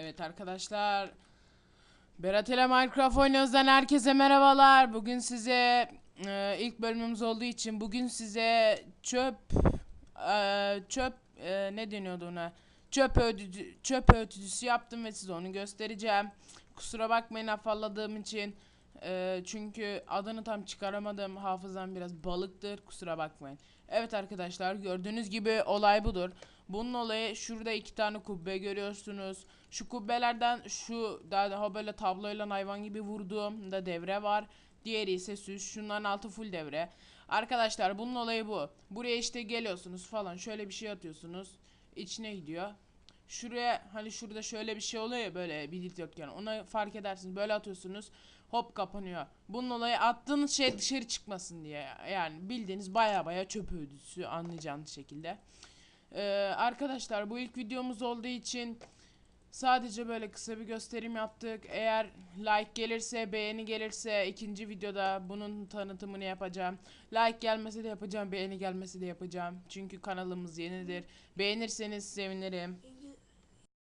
Evet arkadaşlar. Berat ile Minecraft oynuyoruzdan herkese merhabalar. Bugün size e, ilk bölümümüz olduğu için bugün size çöp e, çöp e, ne deniyordu ona? Çöp öğütücü, çöp öğütücüsü yaptım ve size onu göstereceğim. Kusura bakmayın afalladığım için. E, çünkü adını tam çıkaramadım. Hafızam biraz balıktır. Kusura bakmayın. Evet arkadaşlar gördüğünüz gibi olay budur. Bunun olayı şurada iki tane kubbe görüyorsunuz. Şu kubbelerden şu daha böyle tabloyla hayvan gibi vurduğum da devre var. Diğeri ise süs. Şunların altı full devre. Arkadaşlar bunun olayı bu. Buraya işte geliyorsunuz falan şöyle bir şey atıyorsunuz. İçine gidiyor. Şuraya hani şurada şöyle bir şey oluyor ya böyle bir dikdörtgen. Ona fark edersiniz. Böyle atıyorsunuz. Hop kapanıyor. Bunun olayı attığınız şey dışarı çıkmasın diye. Yani bildiğiniz baya baya çöp ödüsü anlayacağınız şekilde. Ee, arkadaşlar bu ilk videomuz olduğu için sadece böyle kısa bir gösterim yaptık. Eğer like gelirse, beğeni gelirse ikinci videoda bunun tanıtımını yapacağım. Like gelmese de yapacağım, beğeni gelmese de yapacağım. Çünkü kanalımız yenidir. Beğenirseniz sevinirim.